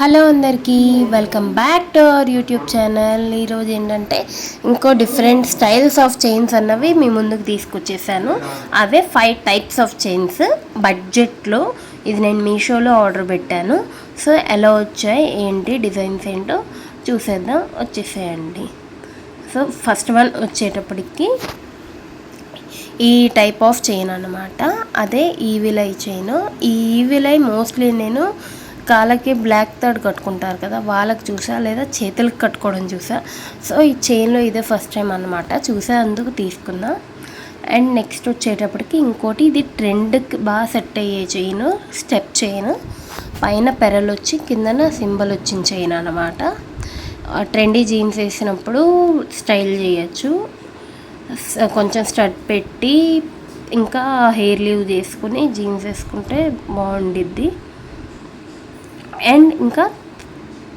Hello అందరికీ welcome back to our YouTube channel. ఈరోజు ఏంటంటే ఇంకో డిఫరెంట్ స్టైల్స్ ఆఫ్ చైన్స్ అన్నవి మీ ముందుకు తీసుకొచ్చేసాను. అవే ఫైవ్ టైప్స్ ఆఫ్ చైన్స్ బడ్జెట్లో ఇది నేను మీషోలో ఆర్డర్ పెట్టాను. సో ఎలా వచ్చాయి ఏంటి డిజైన్స్ ఏంటో చూసేద్దాం. వచ్చేసేయండి. సో ఫస్ట్ వన్ వచ్చేటప్పటికి ఈ టైప్ ఆఫ్ చైన్ అనమాట అదే ఈవిలై చైన్ ఈ ఈవిలై మోస్ట్లీ నేను కాళ్ళకి బ్లాక్ థర్డ్ కట్టుకుంటారు కదా వాళ్ళకి చూసా లేదా చేతులకు కట్టుకోవడం చూసా. సో ఈ చైన్లో ఇదే ఫస్ట్ టైం అనమాట చూసా అందుకు తీసుకున్నా. అండ్ నెక్స్ట్ వచ్చేటప్పటికి ఇంకోటి ఇది ట్రెండ్కి బాగా సెట్ అయ్యే చైన్ స్టెప్ చైన్. పైన పెరలు వచ్చి కిందన సింబల్ వచ్చిన చైన్ అనమాట ట్రెండీ జీన్స్ వేసినప్పుడు స్టైల్ చేయొచ్చు. కొంచెం స్టడ్ పెట్టి ఇంకా హెయిర్ లీవ్ చేసుకుని జీన్స్ వేసుకుంటే బాగుండిద్ది. అండ్ ఇంకా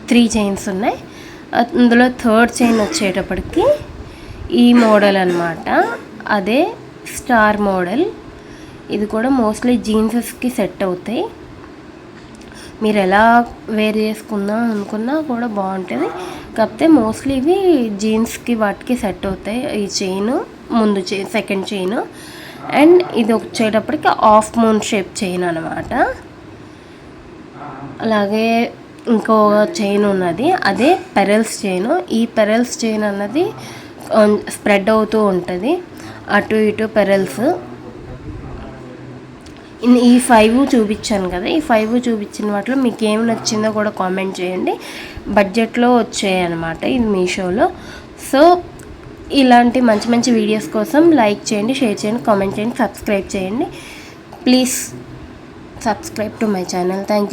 త్రీ చైన్స్ ఉన్నాయి. అందులో థర్డ్ చైన్ వచ్చేటప్పటికి ఈ మోడల్ అనమాట అదే స్టార్ మోడల్. ఇది కూడా మోస్ట్లీ జీన్సెస్కి సెట్ అవుతాయి. మీరు ఎలా వేర్ చేసుకుందాం అనుకున్నా కూడా బాగుంటుంది. కాకపోతే మోస్ట్లీ ఇవి జీన్స్కి వాటికి సెట్ అవుతాయి. ఈ చైన్ ముందు చైన్ సెకండ్ చైన్. అండ్ ఇది వచ్చేటప్పటికి ఆఫ్ మూన్ షేప్ చైన్ అనమాట అలాగే ఇంకో చైన్ ఉన్నది. అదే పెరల్స్ చైన్. ఈ పెరల్స్ చైన్ అన్నది స్ప్రెడ్ అవుతూ ఉంటుంది. అటు ఇటు పెరల్స్. ఈ ఫైవ్ చూపించాను కదా. ఈ ఫైవ్ చూపించిన వాటిలో మీకు ఏమి నచ్చిందో కూడా కామెంట్ చేయండి. బడ్జెట్లో వచ్చాయి అనమాట ఇది మీషోలో. సో ఇలాంటి మంచి మంచి వీడియోస్ కోసం లైక్ చేయండి షేర్ చేయండి కామెంట్ చేయండి సబ్స్క్రైబ్ చేయండి. Please subscribe to my channel. Thank you